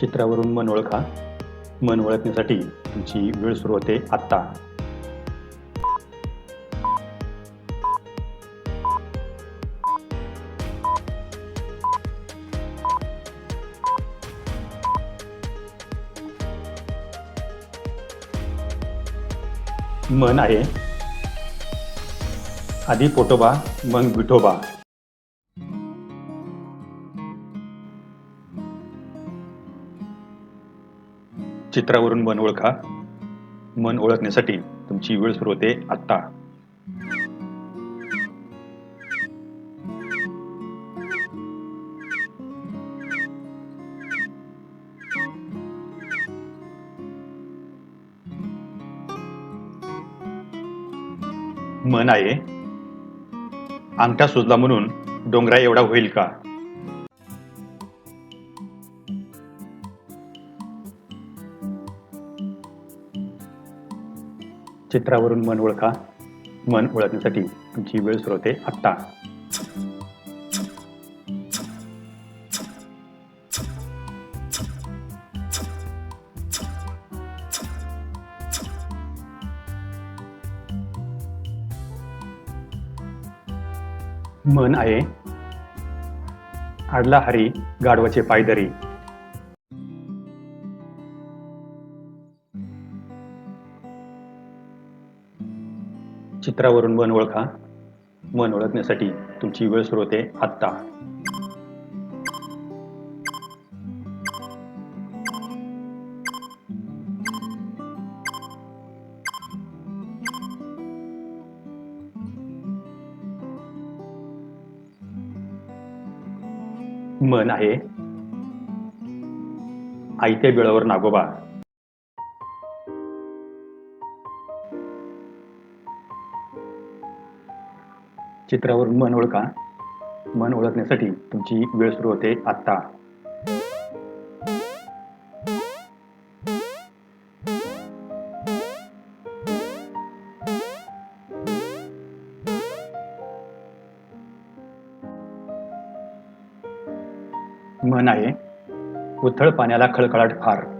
चित्रावरून मन ओळखा. मन ओळखण्यासाठी तुमची वेळ सुरू होते आत्ता. मन आहे. आधी पोटोबा मग विठोबा. चित्रावरून मन ओळखा. मन ओळखण्यासाठी तुमची वेळ सुरू होते आत्ता. मन आहे. अंगठा सुजला म्हणून डोंगरा एवढा होईल का? चित्रावरून मन ओळखा. मन ओळखण्यासाठी तुमची वेळ सुरू होते आत्ता. मन आहे. आडला हरी गाढवाचे पायदरी. चित्रावरून मन ओळखा. मन ओळखण्यासाठी तुमची वेळ सुरू होते आत्ता. मन आहे. आयत्या बिळावर नागोबा. चित्रावरून मन ओळखा मन ओळखण्यासाठी तुमची वेळ सुरू होते आत्ता. मन आहे. उथळ पाण्याला खळखळाट फार.